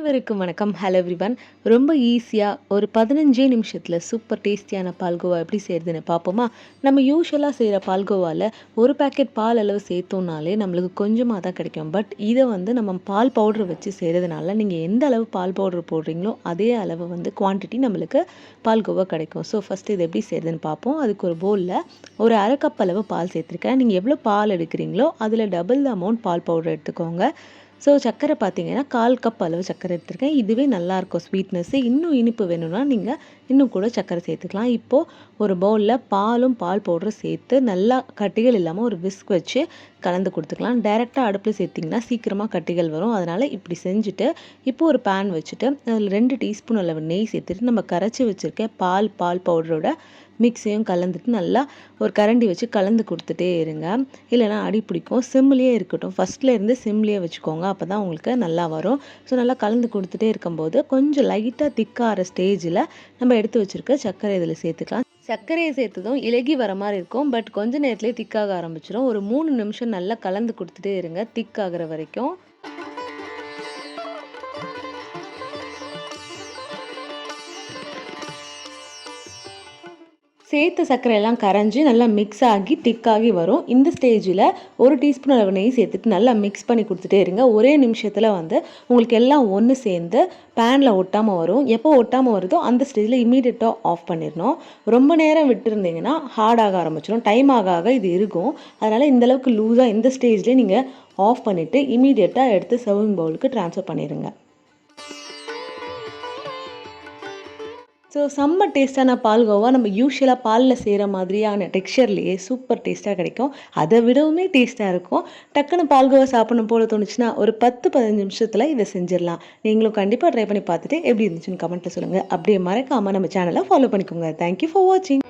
அனைவருக்கும் வணக்கம். Hello everyone ரொம்ப ஈஸியாக ஒரு பதினஞ்சே நிமிஷத்தில் சூப்பர் டேஸ்டியான பால்கோவா எப்படி செய்கிறதுன்னு பார்ப்போமா நம்ம யூஸ்வலாக செய்கிற பால்கோவாவில் ஒரு பேக்கெட் பால் அளவு சேர்த்தோம்னாலே நம்மளுக்கு கொஞ்சமாக தான் கிடைக்கும். பட் இதை வந்து நம்ம பால் பவுடர் வச்சு செய்கிறதுனால நீங்கள் எந்த அளவு பால் பவுடர் போடுறீங்களோ அதே அளவு வந்து குவான்டிட்டி நம்மளுக்கு பால்கோவா கிடைக்கும். ஸோ ஃபஸ்ட்டு இது எப்படி செய்கிறதுன்னு பார்ப்போம் அதுக்கு ஒரு பவுலில் ஒரு அரை கப் அளவு பால் சேர்த்துருக்கேன். நீங்கள் எவ்வளோ பால் எடுக்கிறீங்களோ அதில் டபுள் அமௌண்ட் பால் பவுடர் எடுத்துக்கோங்க. ஸோ சர்க்கரை பார்த்தீங்கன்னா கால் கப் அளவு சர்க்கரை எடுத்திருக்கேன். இதுவே நல்லாயிருக்கும் ஸ்வீட்னஸ்ஸு இன்னும் இனிப்பு வேணும்னா நீங்கள் இன்னும் கூட சர்க்கரை சேர்த்துக்கலாம். இப்போது ஒரு பவுலில் பாலும் பால் பவுடரும் சேர்த்து நல்லா கட்டிகள் இல்லாமல் ஒரு விஸ்க் வச்சு கலந்து கொடுத்துக்கலாம். டைரெக்டாக அடுப்பில் சேர்த்திங்கன்னா சீக்கிரமாக கட்டிகள் வரும். அதனால் இப்படி செஞ்சுட்டு இப்போ ஒரு பேன் வச்சுட்டு அதில் ரெண்டு டீஸ்பூன் அளவு நெய் சேர்த்துட்டு நம்ம கரைச்சி வச்சுருக்க பால் பால் பவுடரோட மிக்ஸையும் கலந்துட்டு நல்லா ஒரு கரண்டி வச்சு கலந்து கொடுத்துட்டே இருங்க. இல்லைனா அடி பிடிக்கும். சிம்லேயே இருக்கட்டும். ஃபஸ்ட்டில் இருந்து சிம்லேயே வச்சுக்கோங்க. அப்போ தான் உங்களுக்கு நல்லா வரும். ஸோ நல்லா கலந்து கொடுத்துட்டே இருக்கும்போது கொஞ்சம் லைட்டாக திக்காகிற ஸ்டேஜில் நம்ம எடுத்து வச்சுருக்க சர்க்கரை இதில் சேர்த்துக்கலாம். சர்க்கரையை சேர்த்ததும் இலகி வர மாதிரி இருக்கும். பட் கொஞ்ச நேரத்துலேயே திக்காக ஆரம்பிச்சிடும் ஒரு மூணு நிமிஷம் நல்லா கலந்து கொடுத்துட்டே இருங்க. திக்காகிற வரைக்கும். சேர்த்த சர்க்கரையெல்லாம் கரைஞ்சி நல்லா மிக்ஸ் ஆகி திக்காகி வரும். இந்த ஸ்டேஜில் ஒரு டீஸ்பூன் அளவு நெய் சேர்த்துட்டு நல்லா மிக்ஸ் பண்ணி கொடுத்துட்டே இருங்க. ஒரே நிமிஷத்தில் வந்து உங்களுக்கு எல்லாம் ஒன்று சேர்ந்து பேனில் ஒட்டாமல் வரும். எப்போ ஒட்டாமல் வருதோ அந்த ஸ்டேஜில் இமீடியட்டாக ஆஃப் பண்ணிடணும். ரொம்ப நேரம் விட்டுருந்தீங்கன்னா ஹார்டாக ஆரம்பிச்சிடும் டைம் ஆக ஆக இது இருக்கும். அதனால் இந்தளவுக்கு லூஸாக இந்த ஸ்டேஜ்லேயே நீங்கள் ஆஃப் பண்ணிவிட்டு இமீடியட்டாக எடுத்து சர்விங் பவுலுக்கு ட்ரான்ஸ்ஃபர் பண்ணிடுங்க. ஸோ செம்ம டேஸ்ட்டான பால்கோவா நம்ம யூஸ்வலாக பாலில் செய்கிற மாதிரியான டெக்ஸ்சர்லேயே சூப்பர் டேஸ்ட்டாக கிடைக்கும். அதை விடவுமே டேஸ்ட்டாக இருக்கும். டக்குன்னு பால்கோவா சாப்பிடணும் போல தோணுச்சுன்னா ஒரு பத்து பதினஞ்சு நிமிஷத்தில் இதை செஞ்சிடலாம். நீங்களும் கண்டிப்பாக ட்ரை பண்ணி பார்த்துட்டு எப்படி இருந்துச்சுன்னு கமெண்ட்டில் சொல்லுங்கள் அப்படியே மறக்காமல் நம்ம சேனலை ஃபாலோ பண்ணிக்கோங்க. தேங்க்யூ ஃபார் வாட்சிங்